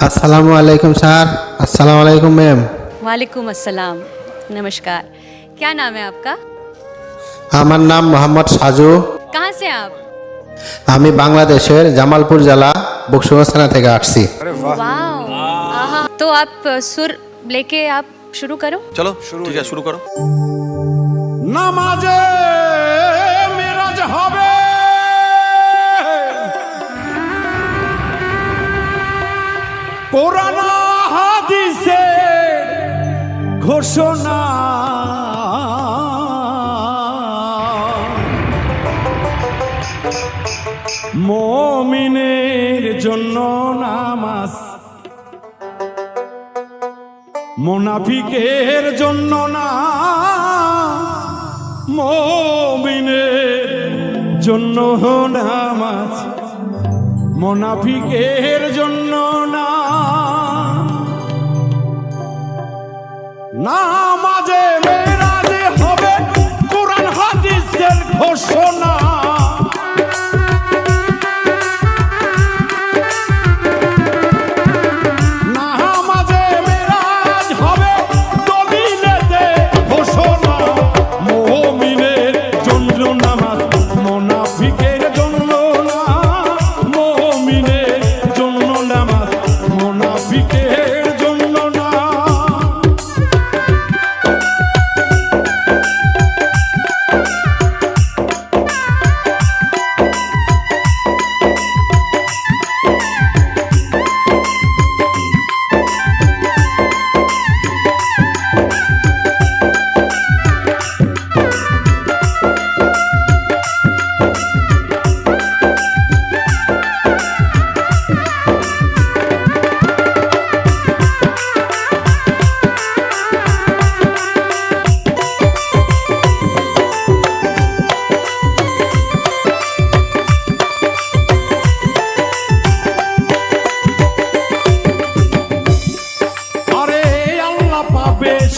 আসসালামু আলাইকুম স্যার আসসালামু আলাইকুম ম্যাম वालेकुम अस्सलाम नमस्कार क्या नाम है आपका আমার নাম মোহাম্মদ সাজু कहाँ से हैं आप আমি বাংলাদেশের জামালপুর জেলা বকশুগঞ্জ থানা থেকে আসছি वाओ आहा तो आप अ, सुर लेके आप शुरू करो চলো ঠিক আছে শুরু করো নামাজে কোরআন হাদিসে ঘোষণা। মমিনের জন্য নামাজ। মোনাফিকের জন্য না। মমিনের জন্য নামাজ। মোনাফিকের নামাজে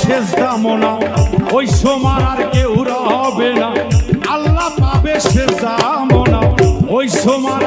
শেষ কামনা ওই সময় আর কেউ রবে না। আল্লাহ পাবে শেষ কামনা ওই সময়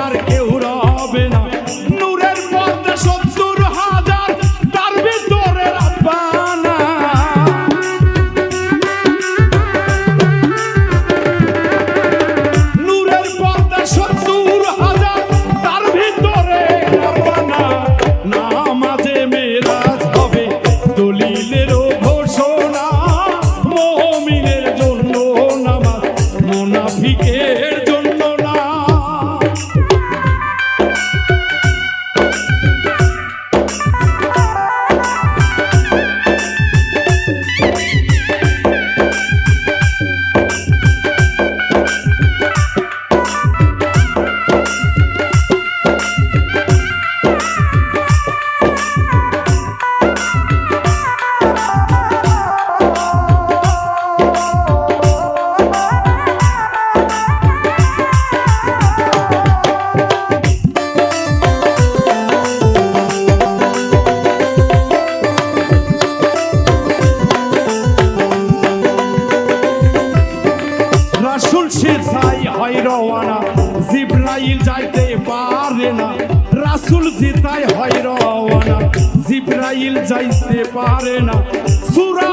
জিব্রাইল যাইতে পারে না। রাসুল জিতাই হয় রওয়ানা জিব্রাইল যাইতে পারে না। সূরা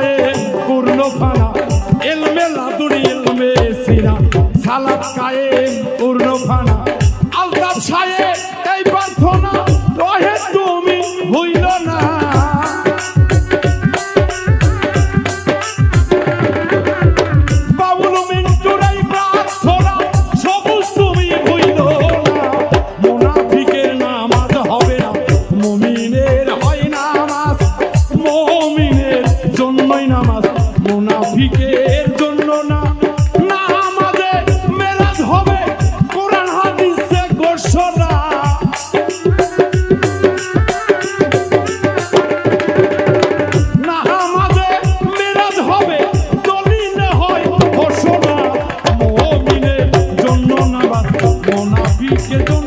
나의 He can do